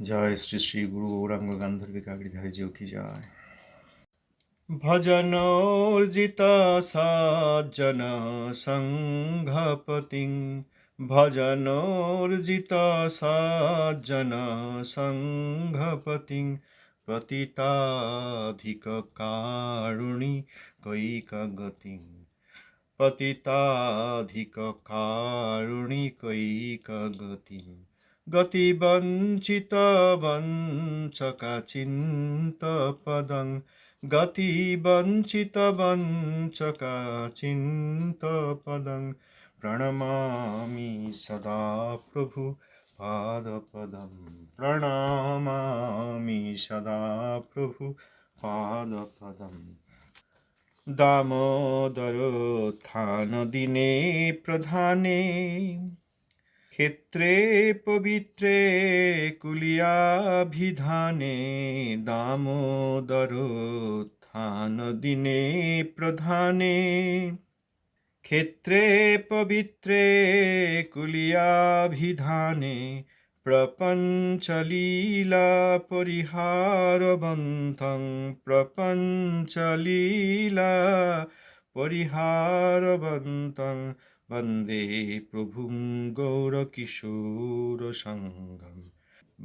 জয় শ্রী শ্রী গুরু গৌরাঙ্গ গান্ধর্বী কাগড়িধারে জিও কি যায় ভজন অর্জিত সজ্জন সংঘপতিং ভজন অর্জিত সজ্জন সংঘপতিং, পতিতাধিক কারুণী কৈকগতিং, পতিতাধিক কারুণী কৈকগতিং। गतिवञ्चितवञ्चकाचिन्तपदं गतिवञ्चितवञ्चकाचिन्तपदं प्रणमामि सदा प्रभु पादपदं प्रणमामि सदा प्रभु पादपदम् दामोदरोत्थानदिने प्रधाने ক্ষেত্রে পবিত্রে কুলিয়াভিধানে দামোদর থান দিনে প্রধানে। ক্ষেত্রে পবিত্রে কুলিয়াভিধানে প্রপঞ্চলীলা পরিহারবন্তং প্রপঞ্চলীলা পরিহারবন্তং वन्दे प्रभुं गौरकिशोरसङ्गं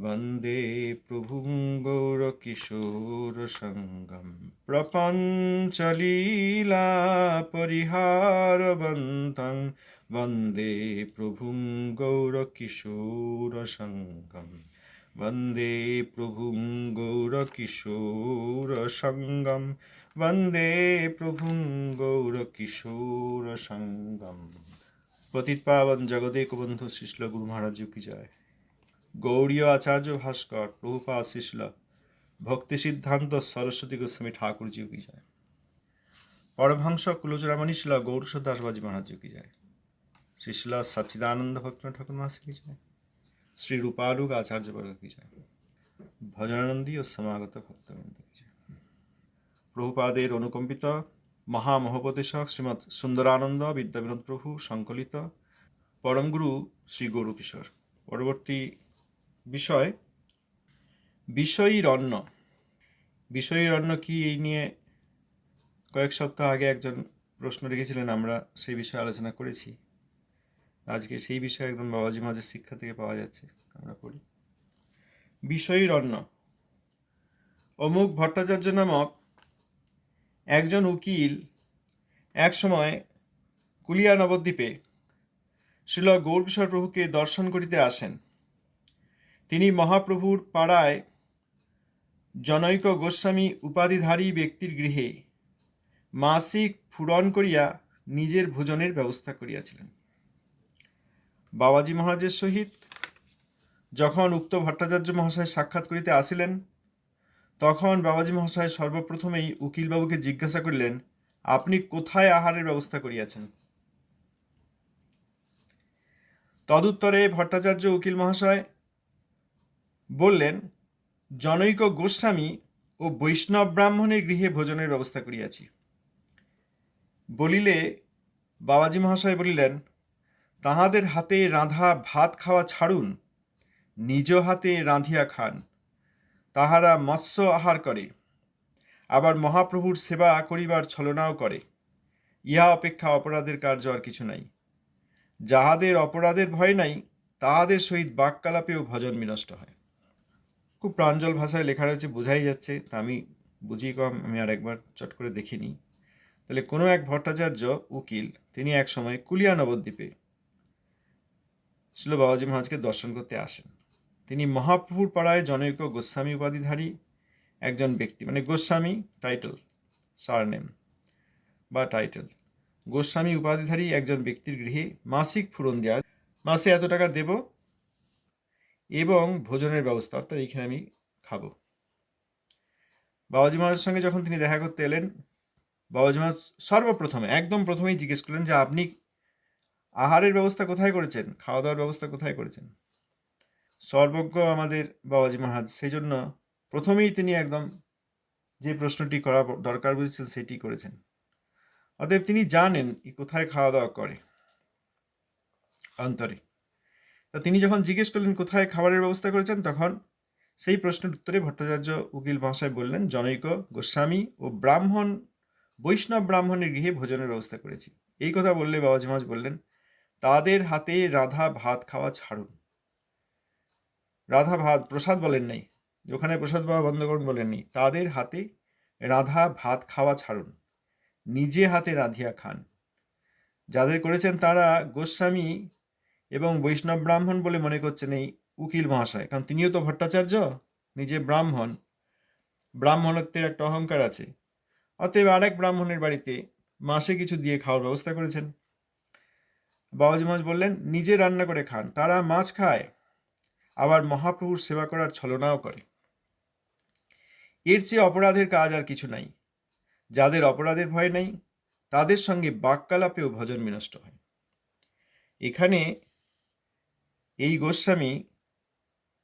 वन्दे प्रभुं गौरकिशोरसङ्गं प्रपञ्चलीला परिहारवन्तं वन्दे प्रभुं गौरकिशोरसङ्गं वन्दे प्रभुं गौरकिशोरसङ्गं वन्दे प्रभुं गौरकिशोरसङ्गम् পতিত পাবন জগদেক বন্ধু শিশল গুরু মহারাজ কি যায়? গৌড়ীয় আচার্য ভাস্কর, প্রভুপা শিশল ভক্তি সিদ্ধান্ত সরস্বতী গোস্বামী ঠাকুরজি কি যায়? পরমহংস কুলচূড়ামণি শিল গৌর দাসবাজি মহারাজ কি যায়? শিশল সচ্চিদানন্দ ভক্ত ঠাকুর মাসে কি যায়? শ্রী রূপালুক আচার্য বর্গ কি যায়? ভজনানন্দী ও সমাগত ভক্তবৃন্দ কি যায়? প্রভুপাদের অনুকম্পিত মহামহোপদেশক শ্রীমৎ সুন্দরানন্দ বিদ্যাবিনোদ প্রভু সংকলিত পরমগুরু শ্রী গৌর কিশোর। পরবর্তী বিষয় বিষয়ীর অন্ন বিষয়ীর অন্ন কি এই নিয়ে কয়েক সপ্তাহ আগে একজন প্রশ্ন রেখেছিলেন, আমরা সেই বিষয়ে আলোচনা করেছি। আজকে সেই বিষয়ে একদম বাবাজি মাঝের শিক্ষা থেকে পাওয়া যাচ্ছে, আমরা পড়ি। বিষয়ীর অন্ন অমুক ভট্টাচার্য নামক একজন উকিল একসময় কুলিয়া নবদ্বীপে শিল গৌরকিশোর প্রভুকে দর্শন করিতে আসেন। তিনি মহাপ্রভুর পাড়ায় জনৈক গোস্বামী উপাধিধারী ব্যক্তির গৃহে মাসিক ফুরন করিয়া নিজের ভোজনের ব্যবস্থা করিয়াছিলেন। বাবাজি মহারাজের সহিত যখন উক্ত ভট্টাচার্য মহাশয় সাক্ষাৎ করিতে আসিলেন তখন বাবাজি মহাশয় সর্বপ্রথমেই উকিলবাবুকে জিজ্ঞাসা করিলেন, আপনি কোথায় আহারের ব্যবস্থা করিয়াছেন? তদুত্তরে ভট্টাচার্য উকিল মহাশয় বললেন, জনৈক গোস্বামী ও বৈষ্ণব ব্রাহ্মণের গৃহে ভোজনের ব্যবস্থা করিয়াছি। বলিলে বাবাজি মহাশয় বলিলেন, তাহাদের হাতে রাঁধা ভাত খাওয়া ছাড়ুন, নিজ হাতে রাঁধিয়া খান। তাহারা মৎস্য আহার করে, আবার মহাপ্রভুর সেবা করিবার ছলনাও করে। ইহা অপেক্ষা অপরাধের কার্য আর কিছু নাই। যাহাদের অপরাধের ভয় নাই, তাহাদের সহিত বাক্যালাপেও ভজন বিনষ্ট হয়। খুব প্রাঞ্জল ভাষায় লেখা রয়েছে, বোঝাই যাচ্ছে, তা আমি বুঝি কম, আমি আর একবার চট করে দেখিনি। তাহলে কোনো এক ভট্টাচার্য উকিল, তিনি এক সময় কুলিয়া নবদ্বীপে ছিল বাবাজি মহারাজকে দর্শন করতে আসেন। তিনি মহাপ্রভুর পাড়ায় জনৈক গোস্বামী উপাধিধারী, একজন ব্যক্তি মানে গোস্বামী টাইটেল সারনেম বা টাইটেল গোস্বামী উপাধিধারী একজন ব্যক্তির গৃহে মাসিক ফুরন দেওয়া মাসে এত টাকা দেব এবং ভোজনের ব্যবস্থা, অর্থাৎ এইখানে আমি খাব। বাবাজি মহারাজের সঙ্গে যখন তিনি দেখা করতে এলেন, বাবাজি মহারাজ সর্বপ্রথমে, একদম প্রথমেই জিজ্ঞেস করলেন যে আপনি আহারের ব্যবস্থা কোথায় করেছেন? খাওয়া দাওয়ার ব্যবস্থা কোথায় করেছেন? সর্বজ্ঞ আমাদের বাবাজি মহারাজ। সেই জন্য প্রথমেই তিনি একদম যে প্রশ্নটি করা দরকার বুঝেছেন, সেটি করেছেন। অতএব তিনি জানেন কোথায় খাওয়া দাওয়া করে অন্তরে। তা তিনি যখন জিজ্ঞেস করলেন, কোথায় খাবারের ব্যবস্থা করেছেন? তখন সেই প্রশ্নের উত্তরে ভট্টাচার্য উকিল মহাশয় বললেন, জনৈক গোস্বামী ও ব্রাহ্মণ, বৈষ্ণব ব্রাহ্মণের গৃহে ভোজনের ব্যবস্থা করেছি। এই কথা বললে বাবাজি মহারাজ বললেন, তাদের হাতে রাধা ভাত খাওয়া ছাড়ুন। রাধা ভাত, প্রসাদ বলেন নাই। ওখানে প্রসাদ পাওয়া বন্ধ করুন বলেননি তাদের হাতে রাধা ভাত খাওয়া ছাড়ুন। নিজে হাতে রাধিয়া খান। যাদের করেছেন তারা গোস্বামী এবং বৈষ্ণব ব্রাহ্মণ বলে মনে করছেন এই উকিল মহাশয়। কারণ তিনিও তো ভট্টাচার্য, নিজে ব্রাহ্মণ। ব্রাহ্মণত্বের একটা অহংকার আছে। অতএব আরেক ব্রাহ্মণের বাড়িতে মাসে কিছু দিয়ে খাওয়ার ব্যবস্থা করেছেন। বাবাজি মহাজ বললেন, নিজে রান্না করে খান। তারা মাছ খায়। আবার মহাপ্রভুর সেবা করার ছলনাও করে। এর চেয়ে অপরাধের কাজ আর কিছু নাই। যাদের অপরাধের ভয় নাই, তাদের সঙ্গে বাক্যালাপেও ভজন বিনষ্ট হয়। এখানে এই গোস্বামী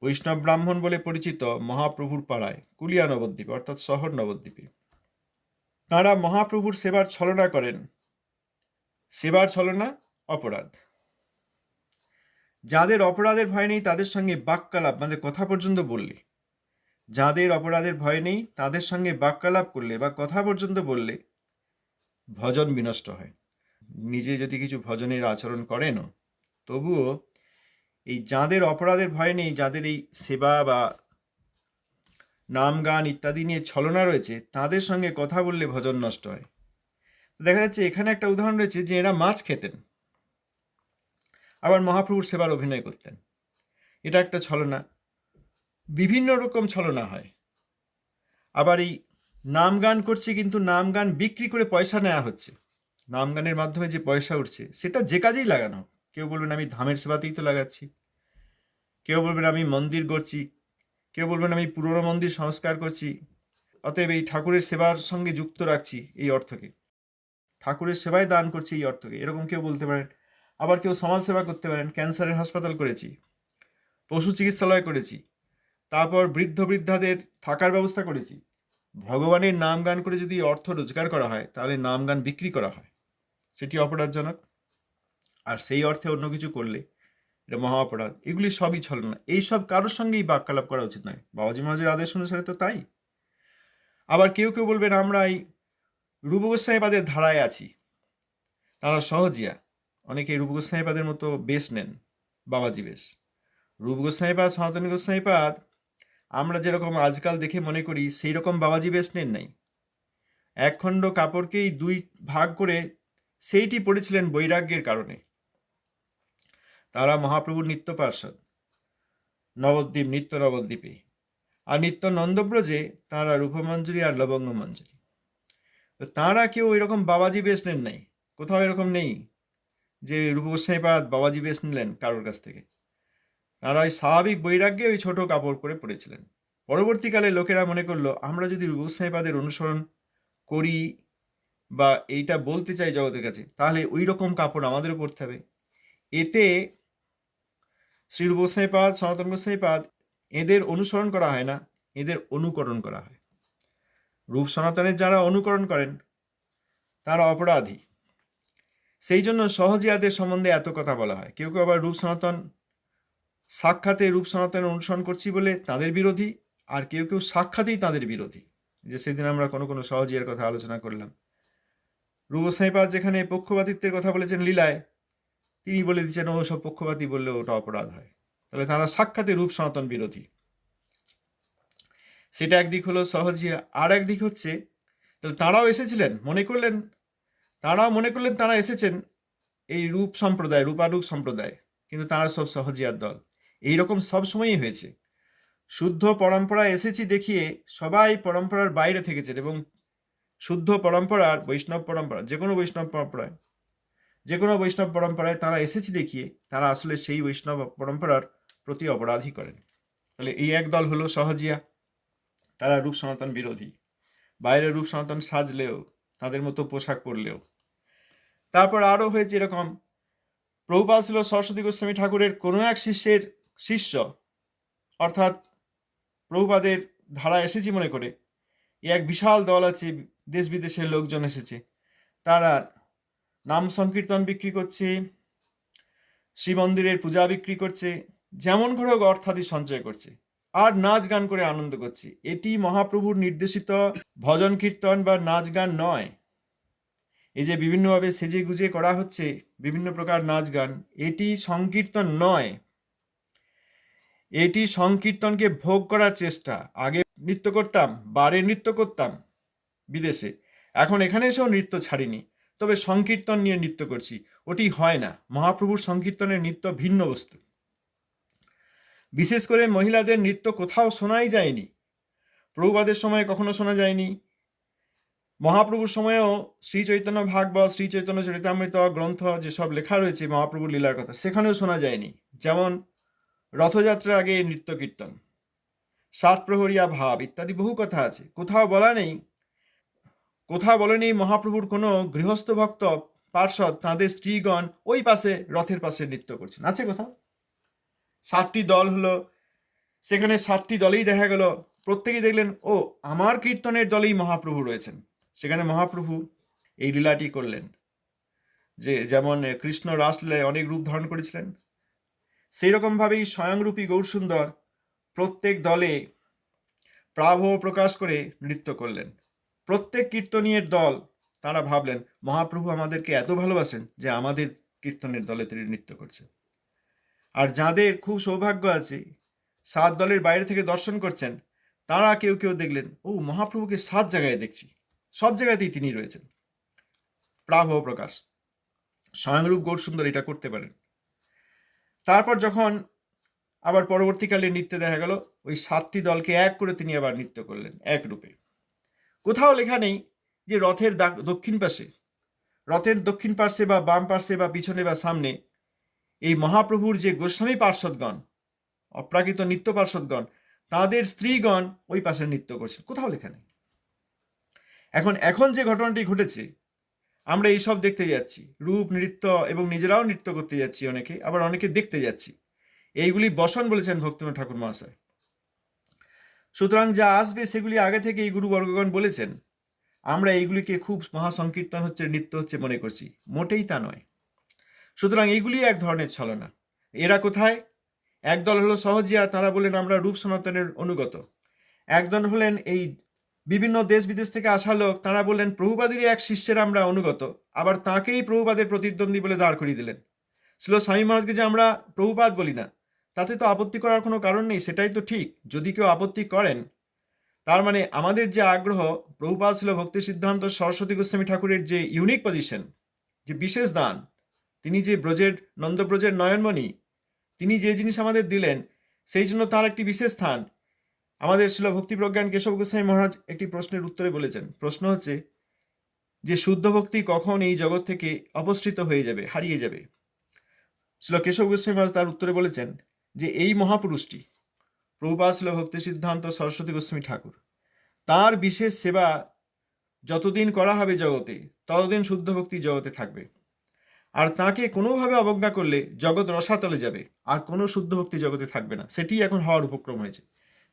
বৈষ্ণব ব্রাহ্মণ বলে পরিচিত মহাপ্রভুর পাড়ায় কুলিয়া নবদ্বীপে, অর্থাৎ শহর নবদ্বীপে, তাঁরা মহাপ্রভুর সেবার ছলনা করেন। সেবার ছলনা, অপরাধ। যাদের অপরাধের ভয় নেই, তাদের সঙ্গে বাক্যালাপ। মানে কথা পর্যন্ত বললে। যাদের অপরাধের ভয় নেই, তাদের সঙ্গে বাক্যালাপ করলে বা কথা পর্যন্ত বললে, ভজন বিনষ্ট হয়। নিজে যদি কিছু ভজনের আচরণ করেনও, তবুও এই যাদের অপরাধের ভয় নেই, যাদের এই সেবা বা নাম গান ইত্যাদি নিয়ে ছলনা রয়েছে, তাদের সঙ্গে কথা বললে ভজন নষ্ট হয়। দেখা যাচ্ছে এখানে একটা উদাহরণ রয়েছে যে এরা মাছ খেতেন। আবার মহাপ্রভুর সেবার অভিনয় করতেন। এটা একটা ছলনা। বিভিন্ন রকম ছলনা হয়। আবার এই নাম গান করছে কিন্তু নাম গান বিক্রি করে পয়সা নেওয়া হচ্ছে। নাম গানের মাধ্যমে যে পয়সা উঠছে, সেটা যে কাজেই লাগানো কেউ বলবেন, আমি ধামের সেবাতেই তো লাগাচ্ছি। কেউ বলবেন, আমি মন্দির করছি কেউ বলবেন, আমি পুরনো মন্দির সংস্কার করছি। অতএব এই ঠাকুরের সেবার সঙ্গে যুক্ত রাখছি এই অর্থকে। ঠাকুরের সেবায় দান করছি এই অর্থকে। এরকম কেউ বলতে পারেন। আবার কেউ সমাজ সেবা করতে পারেন, ক্যান্সারের হাসপাতাল করেছি, পশু চিকিৎসালয় করেছি, তারপর বৃদ্ধ বৃদ্ধাদের থাকার ব্যবস্থা করেছি। ভগবানের নাম গান করে যদি অর্থ রোজগার করা হয়, তাহলে নাম গান বিক্রি করা হয়। সেটি অপরাধজনক। আর সেই অর্থে অন্য কিছু করলে এটা মহা অপরাধ। এগুলি সবই ছলনা। এইসব কারোর সঙ্গেই বাক্যালাপ করা উচিত নয়। বাবাজি মহাজের আদেশ অনুসারে তো তাই। আবার কেউ কেউ বলবেন, আমরা এই রূপ গোস্বাইপাদের ধারায় আছি। তারা সহজিয়া। অনেকে রূপ গোস্বাইপাদের মতো বেশ নেন, বাবাজি বেশ। রূপ গোস্বাইপাদ সনাতনী গোস্বাইপাদ আমরা যেরকম আজকাল দেখে মনে করি সেই রকম বাবাজি বেশ নেন নাই। একখণ্ড কাপড়কেই দুই ভাগ করে সেইটি পড়েছিলেন বৈরাগ্যের কারণে। তারা মহাপ্রভুর নিত্য পার্ষদ নবদ্বীপ, নিত্য নবদ্বীপে। আর নিত্য নন্দব্রজে তাঁরা রূপমঞ্জুরি আর লবঙ্গ মঞ্জুরি তাঁরা কেউ এরকম বাবাজি বেশ নেন নাই, কোথাও এরকম নেই। যে রূপ গোস্বাইপাদ বাবাজি বেশ নিলেন কারোর কাছ থেকে। তারা ওই স্বাভাবিক বৈরাগ্যে ওই ছোট কাপড় করে পড়েছিলেন। পরবর্তীকালে লোকেরা মনে করল, আমরা যদি রূপ গোস্বাইপাদের অনুসরণ করি বা এইটা বলতে চাই জগতের কাছে, তাহলে ওই রকম কাপড় আমাদেরও পরতে হবে। এতে শ্রী গোস্বাইপাদ সনাতন গোস্বাইপাদ এদের অনুসরণ করা হয় না, এদের অনুকরণ করা হয়। রূপ সনাতনের যারা অনুকরণ করেন, তারা অপরাধী। সেই জন্য সহজিয়াদের সম্বন্ধে এত কথা বলা হয়। কেউ কেউ আবার রূপ সনাতন, সাক্ষাতে রূপ সনাতনের অনুসরণ করছি বলে তাদের বিরোধী, আর কেউ কেউ সাক্ষাতেই তাদের বিরোধী, যে সেদিন আমরা কোনো কোনো সহজিয়ার কথা আলোচনা করলাম। রূপ সাইপাদ যেখানে পক্ষপাতিত্বের কথা বলেছেন লীলায়, তিনি বলে দিচ্ছেন, ও সব পক্ষপাতী বললে ওটা অপরাধ হয়। তাহলে তারা সাক্ষাতে রূপ সনাতন বিরোধী। সেটা একদিক হলো সহজিয়া, আর একদিক হচ্ছে, তাহলে তারাও এসেছিলেন, মনে করলেন তারাও মনে করলেন তারা এসেছেন এই রূপ সম্প্রদায়, রূপানুগ সম্প্রদায়, কিন্তু তারা সব সহজিয়ার দল। এই রকম সব সময়ই হয়েছে। শুদ্ধ পরম্পরা এসেছি দেখিয়ে সবাই পরম্পরার বাইরে থেকেছেন এবং শুদ্ধ পরম্পরার বৈষ্ণব পরম্পরা, যে কোনো বৈষ্ণব পরম্পরায়, যে কোনো বৈষ্ণব পরম্পরায় তারা এসেছি দেখিয়ে তারা আসলে সেই বৈষ্ণব পরম্পরার প্রতি অপরাধী করেন। তাহলে এই এক দল হলো সহজিয়া। তারা রূপ সনাতন বিরোধী। বাইরে রূপ সনাতন সাজলেও, তাদের মতো পোশাক পরলেও তারপর আরও হয়েছে এরকম, প্রভুপাল ছিল সরস্বতী গোস্বামী ঠাকুরের কোনো এক শিষ্যের শিষ্য, অর্থাৎ প্রভুপাদের ধারা এসেছি মনে করে। এক বিশাল দল আছে, দেশ বিদেশের লোকজন এসেছে। তারা নাম সংকীর্তন বিক্রি করছে শ্রী মন্দিরের পূজা বিক্রি করছে, যেমন করে হোক অর্থাদি সঞ্চয় করছে, আর নাচ গান করে আনন্দ করছে। এটি মহাপ্রভুর নির্দেশিত ভজন কীর্তন বা নাচ গান নয়। এই যে বিভিন্নভাবে সেজে গুজে করা হচ্ছে বিভিন্ন প্রকার নাচ গান, এটি সংকীর্তন নয়। এটি সংকীর্তনকে ভোগ করার চেষ্টা। আগে নৃত্য করতাম, বারে নৃত্য করতাম বিদেশে। এখন এখানে এসেও নৃত্য ছাড়িনি। তবে সংকীর্তন নিয়ে নৃত্য করছি। ওটি হয় না। মহাপ্রভুর সংকীর্তনের নৃত্য ভিন্ন বস্তু। বিশেষ করে মহিলাদের নৃত্য কোথাও শোনাই যায়নি। প্রভুবাদের সময় কখনো শোনা যায়নি। মহাপ্রভুর সময়েও শ্রী চৈতন্য ভাগবত শ্রী চৈতন্য চরিতামৃত গ্রন্থ যেসব লেখা রয়েছে মহাপ্রভুর লীলার কথা, সেখানেও শোনা যায়নি। যেমন, রথযাত্রার আগে নৃত্য কীর্তন, সাত প্রহরিয়া ভাব ইত্যাদি বহু কথা আছে। কোথাও বলা নেই, কোথাও বলেনি মহাপ্রভুর কোনো গৃহস্থ ভক্ত পার্ষদ তাঁদের স্ত্রীগণ ওই পাশে, রথের পাশে নৃত্য করছেন। আছে কোথাও? সাতটি দল হলো, সেখানে সাতটি দলেই দেখা গেল, প্রত্যেকেই দেখলেন, ও, আমার কীর্তনের দলেই মহাপ্রভু রয়েছেন। সেখানে মহাপ্রভু এই লীলাটি করলেন, যে যেমন কৃষ্ণ রাসলীলায় অনেক রূপ ধারণ করেছিলেন সেই রকমভাবেই স্বয়ংরূপী গৌরসুন্দর প্রত্যেক দলে প্রাভব প্রকাশ করে নৃত্য করলেন। প্রত্যেক কীর্তনীয়ের দল তারা ভাবলেন, মহাপ্রভু আমাদেরকে এত ভালোবাসেন যে আমাদের কীর্তনের দলে তিনি নৃত্য করছেন। আর যাদের খুব সৌভাগ্য আছে, সাত দলের বাইরে থেকে দর্শন করছেন, তারা কেউ কেউ দেখলেন, ও, মহাপ্রভুকে সাত জায়গায় দেখছি। সব জায়গাতেই তিনি রয়েছেন। প্রাভব প্রকাশ। স্বয়ংরূপ গৌর সুন্দর এটা করতে পারেন। তারপর যখন আবার পরবর্তীকালে নৃত্যে দেখা গেল, ওই সাতটি দলকে এক করে তিনি আবার নৃত্য করলেন, এক রূপে। কোথাও লেখা নেই যে রথের দক্ষিণ পাশে, রথের দক্ষিণ পার্শ্বে বা বাম পার্শ্বে বা পিছনে বা সামনে এই মহাপ্রভুর যে গোস্বামী পার্শ্বদগণ, অপ্রাকৃত নৃত্য পার্শ্বদগণ, তাদের স্ত্রীগণ ওই পাশে নৃত্য করছেন। কোথাও লেখা নেই। এখন এখন যে ঘটনাটি ঘটেছে, আমরা এইসব দেখতে যাচ্ছি। রূপ, নৃত্য এবং নিজেরাও নৃত্য করতে যাচ্ছি অনেকে, আবার অনেকে দেখতে যাচ্ছি। এইগুলি বসন বলেছেন ভক্তিনাথ ঠাকুর মহাশয়। সুতরাং যা আসবে, সেগুলি আগে থেকে এই গুরুবর্গগণ বলেছেন। আমরা এইগুলিকে খুব মহাসংকীর্তন হচ্ছে, নৃত্য হচ্ছে মনে করছি। মোটেই তা নয়। সুতরাং এইগুলি এক ধরনের ছলনা। এরা কোথায়? একদল হলো সহজিয়া, তারা বললেন আমরা রূপ সনাতনের অনুগত। একদল হলেন এই বিভিন্ন দেশ বিদেশ থেকে আসা লোক, তারা বললেন প্রভুপাদেরই এক শিষ্যের আমরা অনুগত। আবার তাকেই প্রভুপাদের প্রতিদ্বন্দ্বী বলে দাঁড় করিয়ে দিলেন। ছিল স্বামী মহারাজকে যে আমরা প্রভুপাদ বলি না, তাতে তো আপত্তি করার কোনো কারণ নেই, সেটাই তো ঠিক। যদি কেউ আপত্তি করেন, তার মানে আমাদের যে আগ্রহ প্রভুপাদ ছিল ভক্তি সিদ্ধান্ত, সরস্বতী গোস্বামী ঠাকুরের যে ইউনিক পজিশন যে বিশেষ দান, তিনি যে ব্রজের, নন্দব্রজের নয়নমণি, তিনি যে জিনিস আমাদের দিলেন, সেই জন্য তার একটি বিশেষ স্থান। আমাদের ছিল ভক্তি প্রজ্ঞান কেশব গোস্বামী মহারাজ একটি প্রশ্নের উত্তরে বলেছেন। প্রশ্ন হচ্ছে যে, শুদ্ধ ভক্তি কখন এই জগৎ থেকে অপসৃত হয়ে যাবে, হারিয়ে যাবে? ছিল কেশব গোস্বামী মহারাজ তার উত্তরে বলেছেন যে, এই মহাপুরুষটি প্রভুপাদ ছিল ভক্তি সিদ্ধান্ত সরস্বতী গোস্বামী ঠাকুর, তার বিশেষ সেবা যতদিন করা হবে জগতে, ততদিন শুদ্ধ ভক্তি জগতে থাকবে। আর তাকে কোনোভাবে অবজ্ঞা করলে জগৎ রসাতলে যাবে, আর কোনো শুদ্ধ ভক্তি জগতে থাকবে না। সেটি এখন হওয়ার উপক্রম হয়েছে।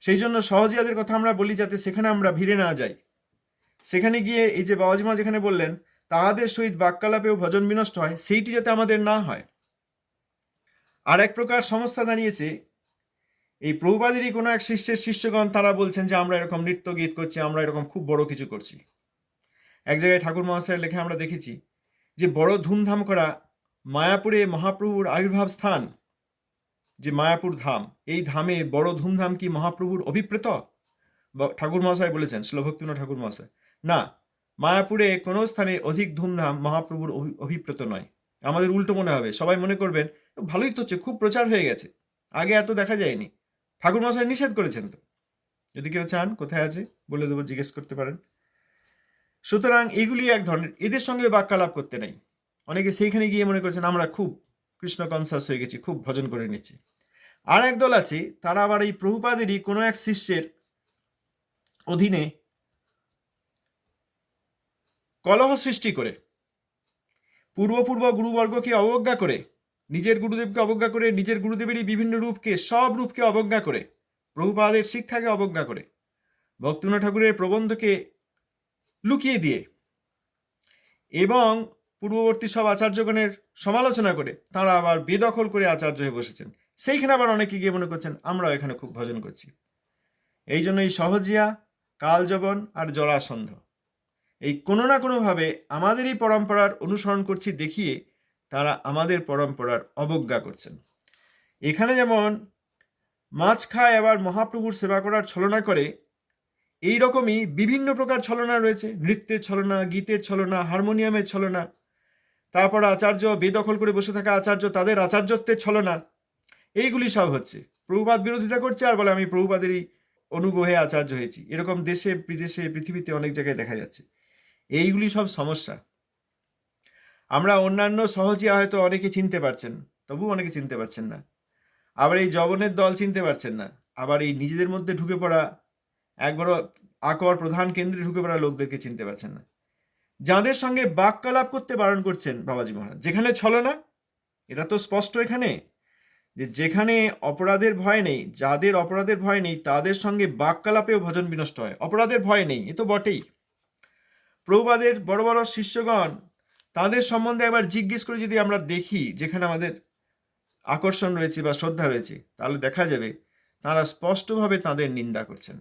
সেই জন্য সহজিয়াদের কথা আমরা বলি যাতে সেখানে আমরা ভিড়ে না যাই। সেখানে গিয়ে এই যে বাবাজিমা যেখানে বললেন, তাহাদের সহিত বাক্যালাপেও ভজন বিনষ্ট হয়, সেইটি যাতে আমাদের না হয়। আর এক প্রকার সমস্যা দাঁড়িয়েছে, এই প্রভুবাদেরই কোনো এক শিষ্যের শিষ্যগণ, তারা বলছেন যে আমরা এরকম নৃত্য গীত করছি, আমরা এরকম খুব বড় কিছু করছি। এক জায়গায় ঠাকুর মহাশয়ের লেখা আমরা দেখেছি যে, বড় ধুমধাম করা মায়াপুরে মহাপ্রভুর আবির্ভাব স্থান যে মায়াপুর ধাম, এই ধামে বড় ধুমধাম কি মহাপ্রভুর অভিপ্রেত? ঠাকুর মহাশয় বলেছেন শ্লোভক্তিন ঠাকুর মহাশয় না, মায়াপুরে কোনো স্থানে অধিক ধুমধাম মহাপ্রভুর অভি- অভিপ্রেত নয়। আমাদের উল্টো মনে হবে। সবাই মনে করবেন, ভালোই তো হচ্ছে, খুব প্রচার হয়ে গেছে। আগে এত দেখা যায়নি। ঠাকুর মশাই নিষেধ করেছেন তো। যদি কেউ চান, কোথায় আছে? বলে দেবো, জিজ্ঞেস করতে পারেন। সুতরাং এগুলি এক ধরনের, এদের সঙ্গে বাক্যালাপ করতে নেই। অনেকে সেইখানে গিয়ে মনে করছেন, আমরা খুব কৃষ্ণ কনসাস হয়ে গেছি, খুব ভজন করে নিচ্ছি। আর এক দল আছে, তারা আবার এই প্রভুপাদেরই কোনো এক শিষ্যের অধীনে কলহ সৃষ্টি করে। পূর্বপূর্ব গুরুবর্গকে অবজ্ঞা করে, নিজের গুরুদেবকে অবজ্ঞা করে, নিজের গুরুদেবেরই বিভিন্ন রূপকে, সব রূপকে অবজ্ঞা করে, প্রভুপাদের শিক্ষাকে অবজ্ঞা করে, ভক্তিনাথ ঠাকুরের প্রবন্ধকে লুকিয়ে দিয়ে। এবং পূর্ববর্তী সব আচার্যগণের সমালোচনা করে তারা আবার বেদখল করে আচার্য হয়ে বসেছেন। সেইখানে আবার অনেকে গিয়ে মনে করছেন, আমরাও এখানে খুব ভজন করছি। এই জন্য এই সহজিয়া কালজবন আর জরাসন্ধ এই কোনো না কোনোভাবে আমাদেরই পরম্পরার অনুসরণ করছি দেখিয়ে তারা আমাদের পরম্পরার অবজ্ঞা করছেন। এখানে যেমন মাছ খায় আবার মহাপ্রভুর সেবা করার ছলনা করে এই রকমই বিভিন্ন প্রকার ছলনা রয়েছে। নৃত্যের ছলনা, গীতের ছলনা, হারমোনিয়ামের ছলনা তারপর আচার্য বেদখল করে বসে থাকা আচার্য তাদের আচার্যত্বের ছলনা। এইগুলি সব হচ্ছে। প্রভুপাত বিরোধিতা করছে আর বলে, আমি প্রভুপাদেরই অনুগ্রহে আচার্য হয়েছি। এরকম দেশে, বিদেশে, পৃথিবীতে অনেক জায়গায় দেখা যাচ্ছে। এইগুলি সব সমস্যা। আমরা অন্যান্য সহজিয়া হয়তো অনেকে চিনতে পারছেন তবু অনেকে চিনতে পারছেন না। আবার এই জবনের দল চিনতে পারছেন না। আবার এই নিজেদের মধ্যে ঢুকে পড়া, একবারও আকর প্রধান কেন্দ্রে ঢুকে পড়া লোকদেরকে চিনতে পারছেন না। যাদের সঙ্গে বাক্যালাপ করতে বারণ করছেন বাবাজি মহারাজ। যেখানে ছলনা এটা তো স্পষ্ট এখানে যে যেখানে অপরাধের ভয় নেই, যাদের অপরাধের ভয় নেই, তাদের সঙ্গে বাক্যালাপেও ভজন বিনষ্ট হয়। অপরাধের ভয় নেই, এ তো বটেই। প্রভুপাদের বড় বড় শিষ্যগণ, তাদের সম্বন্ধে একবার জিজ্ঞেস করে যদি আমরা দেখি যেখানে আমাদের আকর্ষণ রয়েছে বা শ্রদ্ধা রয়েছে, তাহলে দেখা যাবে তারা স্পষ্টভাবে তাদের নিন্দা করছেন।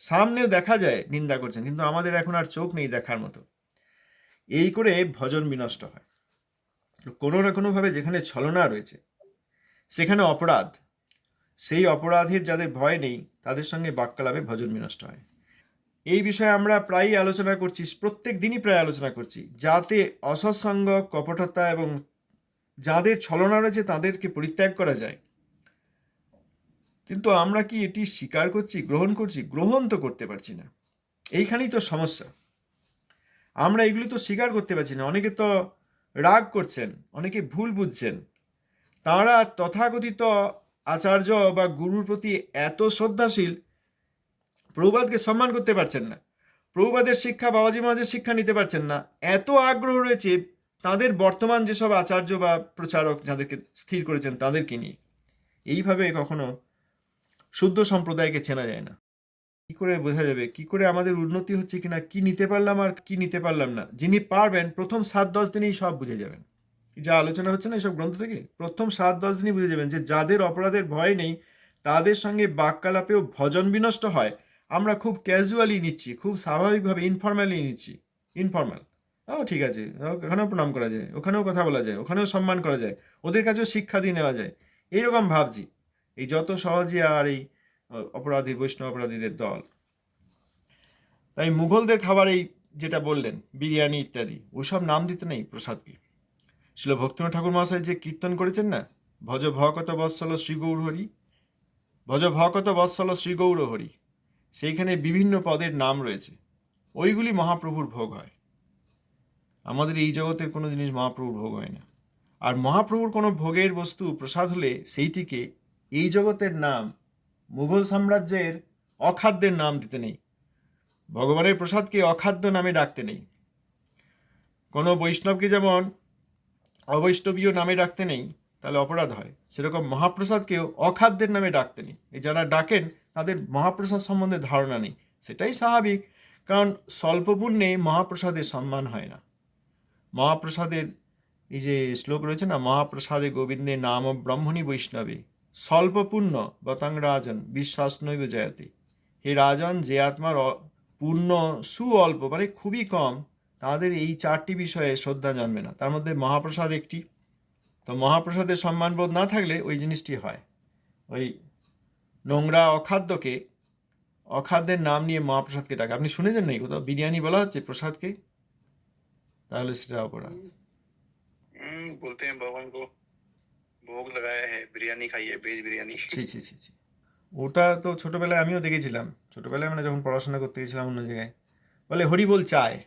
সামনেও দেখা যায় নিন্দা করছেন, কিন্তু আমাদের এখন আর চোখ নেই দেখার মতো। এই করে ভজন বিনষ্ট হয়। কোনো না কোনোভাবে যেখানে ছলনা রয়েছে, সেখানে অপরাধ। সেই অপরাধের যাদের ভয় নেই, তাদের সঙ্গে বাক্যালাপে ভজন বিনষ্ট হয়। এই বিষয়ে আমরা প্রায়ই আলোচনা করছি, প্রত্যেক দিনই প্রায় আলোচনা করছি, যাতে অসৎসঙ্গ, কপটতা এবং যাদের ছলনা রয়েছে, তাদেরকে পরিত্যাগ করা যায়। কিন্তু আমরা কি এটি স্বীকার করছি, গ্রহণ করছি? গ্রহণ তো করতে পারছি না। এইখানেই তো সমস্যা। আমরা এগুলি তো স্বীকার করতে পারছি না। অনেকে তো রাগ করছেন, অনেকে ভুল বুঝছেন। তারা তথাকথিত আচার্য বা গুরুর প্রতি এত শ্রদ্ধাশীল প্রভুবাদকে সম্মান করতে পারছেন না। প্রভুবাদের শিক্ষা বাবাজি মহাজের শিক্ষা নিতে পারছেন না। এত আগ্রহ রয়েছে তাদের বর্তমান যেসব আচার্য বা প্রচারক যাদেরকে স্থির করেছেন তাদেরকে নিয়ে। এইভাবে কখনো শুদ্ধ সম্প্রদায়কে চেনা যায় না। কি করে বোঝা যাবে? কি করে আমাদের উন্নতি হচ্ছে কিনা? কি নিতে পারলাম আর কি নিতে পারলাম না? যিনি পারবেন, প্রথম সাত দশ দিনেই সব বুঝে যাবেন। যা আলোচনা হচ্ছে না এসব গ্রন্থ থেকে? প্রথম সাত দশ দিনই বুঝে যাবেন যে যাদের অপরাধের ভয় নেই, তাদের সঙ্গে বাক্যালাপেও ভজন বিনষ্ট হয়। আমরা খুব ক্যাজুয়ালি নিচ্ছি, খুব স্বাভাবিকভাবে ইনফর্মালি নিচ্ছি। ইনফর্মাল ও, ঠিক আছে। ওখানেও প্রণাম করা যায়, ওখানেও কথা বলা যায়, ওখানেও সম্মান করা যায়, ওদের কাছেও শিক্ষা দিয়ে নেওয়া যায়। এইরকম ভাবছি। এই যত সহজে আর এই অপরাধী, বৈষ্ণব অপরাধীদের দল। তাই মুঘলদের খাবার এই যেটা বললেন, বিরিয়ানি ইত্যাদি, ওসব নাম দিতে নেই প্রসাদকে ছিল ভক্তিনাথ ঠাকুর মহাশয় যে কীর্তন করেছেন না, ভজ ভকত বৎসল শ্রী গৌর হরি, ভজ ভকত বৎসল শ্রী গৌর হরি, সেইখানে বিভিন্ন পদের নাম রয়েছে। ওইগুলি মহাপ্রভুর ভোগ হয়। আমাদের এই জগতের কোনো জিনিস মহাপ্রভুর ভোগ হয় না। আর মহাপ্রভুর কোনো ভোগের বস্তু প্রসাদ হলে সেইটিকে এই জগতের নাম মুঘল সাম্রাজ্যের অখাদ্যের নাম দিতে নেই। ভগবানের প্রসাদকে অখাদ্য নামে ডাকতে নেই। কোনো বৈষ্ণবকে যেমন অবৈষ্ণবীয় নামে ডাকতে নেই, তাহলে অপরাধ হয়। সেরকম মহাপ্রসাদকেও অখাদ্যের নামে ডাকতে নেই। এই যারা ডাকেন, তাদের মহাপ্রসাদ সম্বন্ধে ধারণা নেই। সেটাই স্বাভাবিক, কারণ স্বল্প পুণ্যে মহাপ্রসাদের সম্মান হয় না। মহাপ্রসাদের এই যে শ্লোক রয়েছে না, মহাপ্রসাদে গোবিন্দে নাম ব্রাহ্মণী বৈষ্ণবে। স্বল্পপূর্ণ বতাং রাজন, বিশ্বাস নৈব জয়াতি। হে রাজন, যে আত্মার পূর্ণ সুঅল্প মানে খুবই কম, তাদের এই চারটি বিষয়ে শ্রদ্ধা জন্মে না। তার মধ্যে মহাপ্রসাদ একটি। তো মহাপ্রসাদের সম্মানবোধ না থাকলে ওই জিনিসটি হয়। ওই নোংরা অখাদ্যকে, অখাদ্যের নাম নিয়ে মহাপ্রসাদকে ডাকে। আপনি শুনেছেন নাই কোথাও? বিরিয়ানি বলা হচ্ছে প্রসাদকে? তাহলে সেটা অপরাধ। বলতে ভোগ লাগায় হ্যাঁ বিরিয়ানি খাইয়ে হ্যাঁ, ভেজ বিরিয়ানি। ছি ছি ওটা তো ছোটবেলায় আমিও দেখেছিলাম। ছোটবেলায় মানে যখন পড়াশোনা করতে গেছিলাম অন্য জায়গায়। বলে, হরিবোল চায়।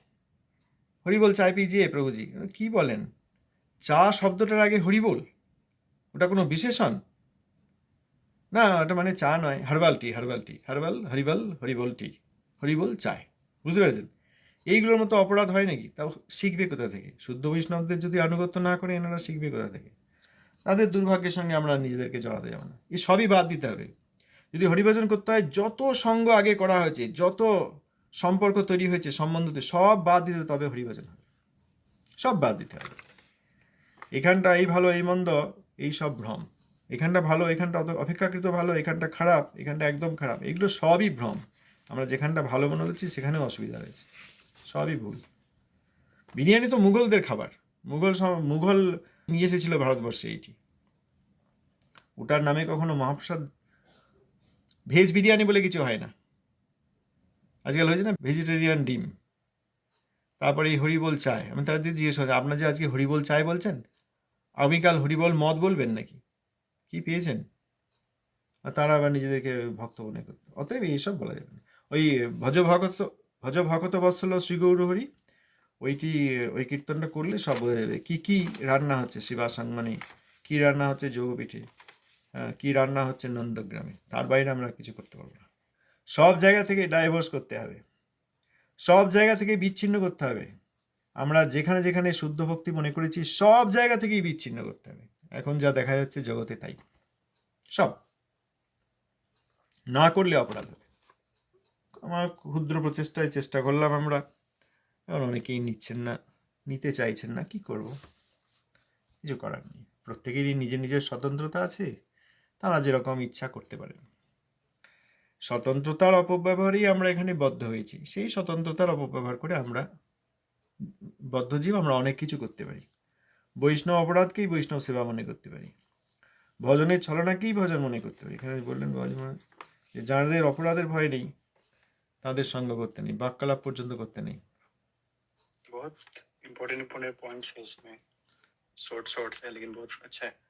হরিবোল চায় পিজিয়ে প্রভুজি। কি বলেন? চা শব্দটার আগে হরিবোল? ওটা কোনো বিশেষণ? না, ওটা মানে চা নয়, herbal tea herbal tea, herbal, horrible horrible tea, horrible চায়। বুঝতে পেরেছেন? এইগুলোর মতো অপরাধ হয় নাকি? তাও শিখবে কোথা থেকে? শুদ্ধ বৈষ্ণবদের যদি আনুগত্য না করে, এনারা শিখবে কোথা থেকে? তাদের দুর্ভাগ্যের সঙ্গে আমরা নিজেদেরকে জড়াতে যাব না। এই সবই বাদ দিতে হবে। যদি হরিভজন করতে হয়, যত সঙ্গ আগে করা হয়েছে, যত সম্পর্ক তৈরি হয়েছে, সম্বন্ধতে সব বাদ দিতে তবে হরিভজন হবে। সব বাদ দিতে হবে। এখানটা এই ভালো, এই মন্দ, এই সব ভ্রম। এখানটা ভালো, এখানটা অত অপেক্ষাকৃত ভালো, এখানটা খারাপ, এখানটা একদম খারাপ, এগুলো সবই ভ্রম। আমরা যেখানটা ভালো মনে করছি, সেখানেও অসুবিধা রয়েছে। সবই ভুল। বিরিয়ানি তো মুঘলদের খাবার। মুঘল মুঘল নিয়ে এসেছিল ভারতবর্ষে এইটি ওটার নামে কখনো মহাপ্রসাদ, ভেজ বিরিয়ানি বলে কিছু হয় না। আজকাল হয়েছে না? ভেজিটেরিয়ান ডিম। তারপরে এই হরিবোল চায়। আমি তাদের জিজ্ঞেস করি আপনার যে আজকে হরিবোল চায় বলছেন, আগামীকাল হরিবল মদ বলবেন নাকি? কি পেয়েছেন? আর তারা আবার নিজেদেরকে ভক্ত মনে করতো। অতএব এইসব বলা যাবে না। ওই ভজ ভগত ভজ ভগত বৎসল শ্রী গৌরহরি ওইটি ওই কীর্তনটা করলে সব হয়ে যাবে? কী কী রান্না হচ্ছে শিবাসাং মানে কী রান্না হচ্ছে যোগপীঠে হ্যাঁ, কী রান্না হচ্ছে নন্দগ্রামে? তার বাইরে আমরা কিছু করতে পারব না। সব জায়গা থেকে ডাইভোর্স করতে হবে। সব জায়গা থেকে বিচ্ছিন্ন করতে হবে। আমরা যেখানে যেখানে শুদ্ধ ভক্তি মনে করেছি সব জায়গা থেকেই বিচ্ছিন্ন করতে হবে। এখন যা দেখা যাচ্ছে জগতে তাই। সব। না করলে অপরাধ হবে। আমার ক্ষুদ্র প্রচেষ্টায় চেষ্টা করলাম আমরা। এখন অনেকেই নিচ্ছেন না, নিতে চাইছেন না, কি করব? কিছু করার নেই। প্রত্যেকেরই নিজের নিজের স্বতন্ত্রতা আছে, তারা যেরকম ইচ্ছা করতে পারেন। স্বতন্ত্রতার অপব্যবহারেই আমরা এখানে বদ্ধ হয়েছি। সেই স্বতন্ত্রতার অপব্যবহার করে আমরা বদ্ধজীব আমরা অনেক কিছু করতে পারি। বৈষ্ণব অপরাধকেই বৈষ্ণব সেবা মনে করতে পারি। ভজনের ছলনাকেই ভজন মনে করতে পারি। এখানে বললেন ভজন যে যাদের অপরাধের ভয় নেই, তাদের সঙ্গ করতে নেই, বাক্যালাপ পর্যন্ত করতে নেই। बहुत इम्पोर्टेंट इम्पोर्टेंट पॉइंट्स है इसमें। शॉर्ट शॉर्ट है लेकिन बहुत अच्छा है।